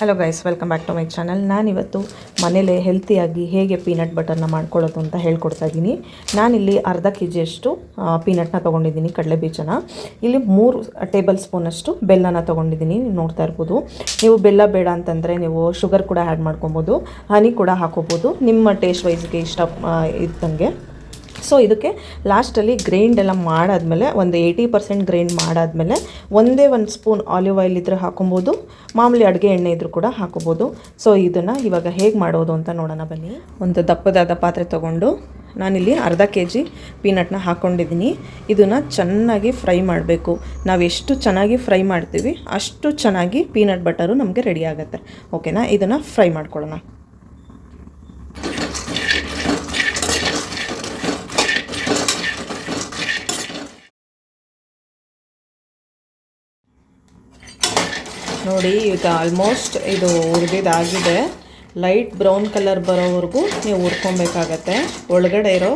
Hello guys welcome back to my channel ನಾನಿವತ್ತು ಮನೇಲೆ ಹೆಲ್ತಿಯಾಗಿ ಹೇಗೆ ಪೀನಟ್ ಬಟರ್ನ ಮಾಡ್ಕೊಳ್ಳೋದು ಅಂತ ಹೇಳ್ಕೊಡ್ತಾ ಇದ್ದೀನಿ. ನಾನಿಲ್ಲಿ ಅರ್ಧ ಕೆ ಜಿಯಷ್ಟು ಪೀನಟ್ನ ತೊಗೊಂಡಿದ್ದೀನಿ, ಕಡಲೆ ಬೀಜನ. ಇಲ್ಲಿ ಮೂರು ಟೇಬಲ್ ಸ್ಪೂನಷ್ಟು ಬೆಲ್ಲನ ತೊಗೊಂಡಿದ್ದೀನಿ ನೋಡ್ತಾ ಇರ್ಬೋದು. ನೀವು ಬೆಲ್ಲ ಬೇಡ ಅಂತಂದರೆ ನೀವು ಶುಗರ್ ಕೂಡ ಆ್ಯಡ್ ಮಾಡ್ಕೊಬೋದು ಹನಿ ಕೂಡ ಹಾಕೋಬೋದು. ನಿಮ್ಮ ಟೇಸ್ಟ್ ವೈಸ್ಗೆ ಇಷ್ಟ ಇದ್ದಂಗೆ. ಸೊ ಇದಕ್ಕೆ ಲಾಸ್ಟಲ್ಲಿ ಗ್ರೈಂಡ್ ಎಲ್ಲ ಮಾಡಾದ್ಮೇಲೆ ಒಂದು ಏಯ್ಟಿ ಪರ್ಸೆಂಟ್ ಗ್ರೈಂಡ್ ಮಾಡಾದ್ಮೇಲೆ ಒಂದೇ ಒಂದು ಸ್ಪೂನ್ ಆಲಿವ್ ಆಯಿಲ್ ಇದ್ರೆ ಹಾಕೊಬೋದು, ಮಾಮೂಲಿ ಅಡುಗೆ ಎಣ್ಣೆ ಇದ್ದರೂ ಕೂಡ ಹಾಕೋಬೋದು. ಸೊ ಇದನ್ನು ಇವಾಗ ಹೇಗೆ ಮಾಡೋದು ಅಂತ ನೋಡೋಣ ಬನ್ನಿ. ಒಂದು ದಪ್ಪದಾದ ಪಾತ್ರೆ ತೊಗೊಂಡು ನಾನಿಲ್ಲಿ ಅರ್ಧ ಕೆ ಜಿ ಪೀನಟ್ನ ಹಾಕ್ಕೊಂಡಿದ್ದೀನಿ ಇದನ್ನು ಚೆನ್ನಾಗಿ ಫ್ರೈ ಮಾಡಬೇಕು. ನಾವು ಎಷ್ಟು ಚೆನ್ನಾಗಿ ಫ್ರೈ ಮಾಡ್ತೀವಿ ಅಷ್ಟು ಚೆನ್ನಾಗಿ ಪೀನಟ್ ಬಟರು ನಮಗೆ ರೆಡಿ ಆಗುತ್ತೆ. ಓಕೆನಾ ಇದನ್ನು ಫ್ರೈ ಮಾಡ್ಕೊಳ್ಳೋಣ. ನೋಡಿ ಈಗ ಆಲ್ಮೋಸ್ಟ್ ಇದು ಹುರಿದಿದ್ದಾಗಿದೆ ಲೈಟ್ ಬ್ರೌನ್ ಕಲರ್ ಬರೋವರೆಗೂ ನೀವು ಹುರ್ಕೊಬೇಕಾಗತ್ತೆ ಒಳಗಡೆ ಇರೋ,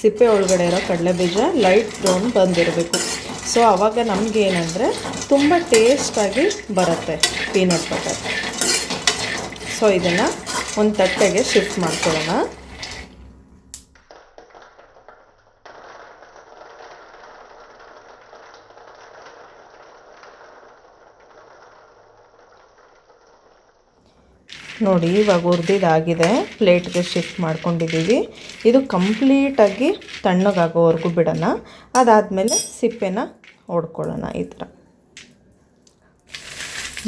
ಸಿಪ್ಪೆ ಒಳಗಡೆ ಇರೋ ಕಡಲೆ ಬೀಜ ಲೈಟ್ ಬ್ರೌನ್ ಬಂದಿರಬೇಕು. ಸೊ ಆವಾಗ ನಮಗೇನೆಂದರೆ ತುಂಬ ಟೇಸ್ಟಾಗಿ ಬರುತ್ತೆ ಪೀನಟ್ ಬಟರ್ ಸೊ ಇದನ್ನು ಒಂದು ತಟ್ಟೆಗೆ ಶಿಫ್ಟ್ ಮಾಡ್ಕೊಳ್ಳೋಣ. ನೋಡಿ, ಇವಾಗ ಹುರಿದಿದ್ದಾಗಿದೆ ಪ್ಲೇಟ್ಗೆ ಶಿಫ್ಟ್ ಮಾಡ್ಕೊಂಡಿದ್ದೀವಿ ಇದು ಕಂಪ್ಲೀಟಾಗಿ ತಣ್ಣಗಾಗೋವರೆಗೂ ಬಿಡೋಣ. ಅದಾದಮೇಲೆ ಸಿಪ್ಪೆನ ಹೊಡ್ಕೊಳ್ಳೋಣ ಈ ಥರ.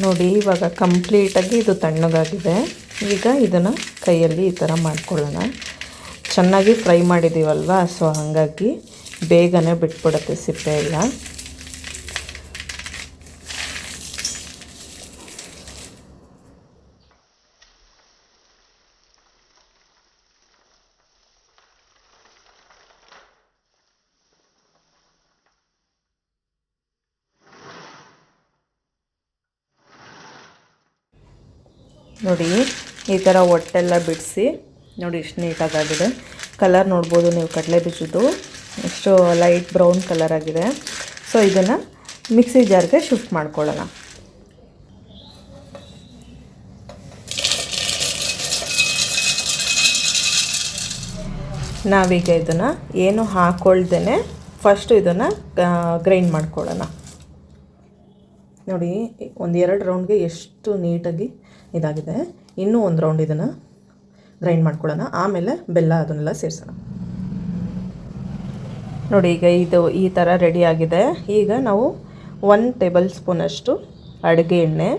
ನೋಡಿ, ಇವಾಗ ಕಂಪ್ಲೀಟಾಗಿ ಇದು ತಣ್ಣಗಾಗಿದೆ. ಈಗ ಇದನ್ನು ಕೈಯಲ್ಲಿ ಈ ಥರ ಮಾಡ್ಕೊಳ್ಳೋಣ. ಚೆನ್ನಾಗಿ ಫ್ರೈ ಮಾಡಿದ್ದೀವಲ್ವ ಸೊ, ಹಾಗಾಗಿ ಬೇಗನೆ ಬಿಟ್ಬಿಡುತ್ತೆ ಸಿಪ್ಪೆ ಎಲ್ಲ. ನೋಡಿ, ಈ ಥರ ಒಟ್ಟೆಲ್ಲ ಬಿಡಿಸಿ, ನೋಡಿ ಎಷ್ಟು ನೀಟಾಗಾಗಿದೆ ಕಲರ್ ನೋಡ್ಬೋದು ನೀವು ಕಡಲೆ ಬೀಜದ್ದು. ಎಷ್ಟು ಲೈಟ್ ಬ್ರೌನ್ ಕಲರ್ ಆಗಿದೆ. ಸೊ ಇದನ್ನು ಮಿಕ್ಸಿ ಜಾರ್ಗೆ ಶಿಫ್ಟ್ ಮಾಡ್ಕೊಳ್ಳೋಣ. ನಾವೀಗ ಇದನ್ನು ಏನು ಹಾಕ್ಕೊಳ್ದೇ ಫಸ್ಟು ಇದನ್ನು ಗ್ರೈಂಡ್ ಮಾಡ್ಕೊಳ್ಳೋಣ. ನೋಡಿ, ಒಂದು ಎರಡು ರೌಂಡ್ಗೆ ಎಷ್ಟು ನೀಟಾಗಿ ಇದಾಗಿದೆ. ಇನ್ನೂ ಒಂದು ರೌಂಡ್ ಇದನ್ನು ಗ್ರೈಂಡ್ ಮಾಡ್ಕೊಳ್ಳೋಣ. ಆಮೇಲೆ ಬೆಲ್ಲ ಅದನ್ನೆಲ್ಲ ಸೇರಿಸೋಣ. ನೋಡಿ, ಈಗ ಇದು ಈ ಥರ ಆಗಿದೆ. ಈಗ ನಾವು ಒನ್ ಟೇಬಲ್ ಸ್ಪೂನಷ್ಟು ಅಡುಗೆ ಎಣ್ಣೆ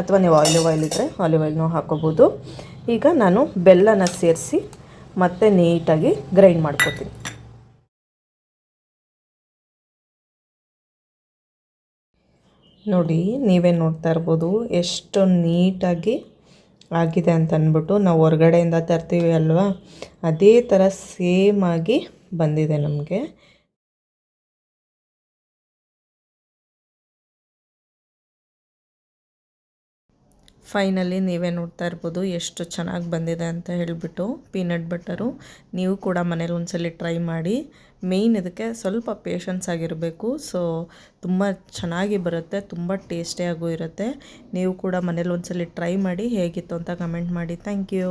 ಅಥವಾ ನೀವು ಆಲಿವ್ ಆಯಿಲ್ ಇದ್ದರೆ ಆಲಿವ್ ಆಯಿಲ್ನೂ ಹಾಕೋಬೋದು. ಈಗ ನಾನು ಬೆಲ್ಲನ ಸೇರಿಸಿ ಮತ್ತೆ ನೀಟಾಗಿ ಗ್ರೈಂಡ್ ಮಾಡ್ಕೊತೀನಿ. ನೋಡಿ, ನೀವೇ ನೋಡ್ತಾ ಇರ್ಬೋದು ಎಷ್ಟು ನೀಟಾಗಿ ಆಗಿದೆ ಅಂತ ಅಂದ್ಬಿಟ್ಟು ನಾವು ಹೊರಗಡೆಯಿಂದ ತರ್ತೀವಿ ಅಲ್ವಾ? ಅದೇ ಥರ ಸೇಮ್ ಆಗಿ ಬಂದಿದೆ ನಮಗೆ. ಫೈನಲಿ ನೀವೇ ನೋಡ್ತಾ ಇರ್ಬೋದು ಎಷ್ಟು ಚೆನ್ನಾಗಿ ಬಂದಿದೆ ಅಂತ ಹೇಳಿಬಿಟ್ಟು ಪೀನಟ್ ಬಟರು ನೀವು ಕೂಡ ಮನೇಲಿ ಒಂದ್ಸಲಿ ಟ್ರೈ ಮಾಡಿ. ಮೇಯ್ನ್ ಇದಕ್ಕೆ ಸ್ವಲ್ಪ ಪೇಷನ್ಸ್ ಆಗಿರಬೇಕು. ಸೊ ತುಂಬ ಚೆನ್ನಾಗಿ ಬರುತ್ತೆ, ತುಂಬ ಟೇಸ್ಟಿಯಾಗೂ ಇರುತ್ತೆ. ನೀವು ಕೂಡ ಮನೇಲಿ ಒಂದ್ಸಲಿ ಟ್ರೈ ಮಾಡಿ ಹೇಗಿತ್ತು ಅಂತ ಕಮೆಂಟ್ ಮಾಡಿ. Thank you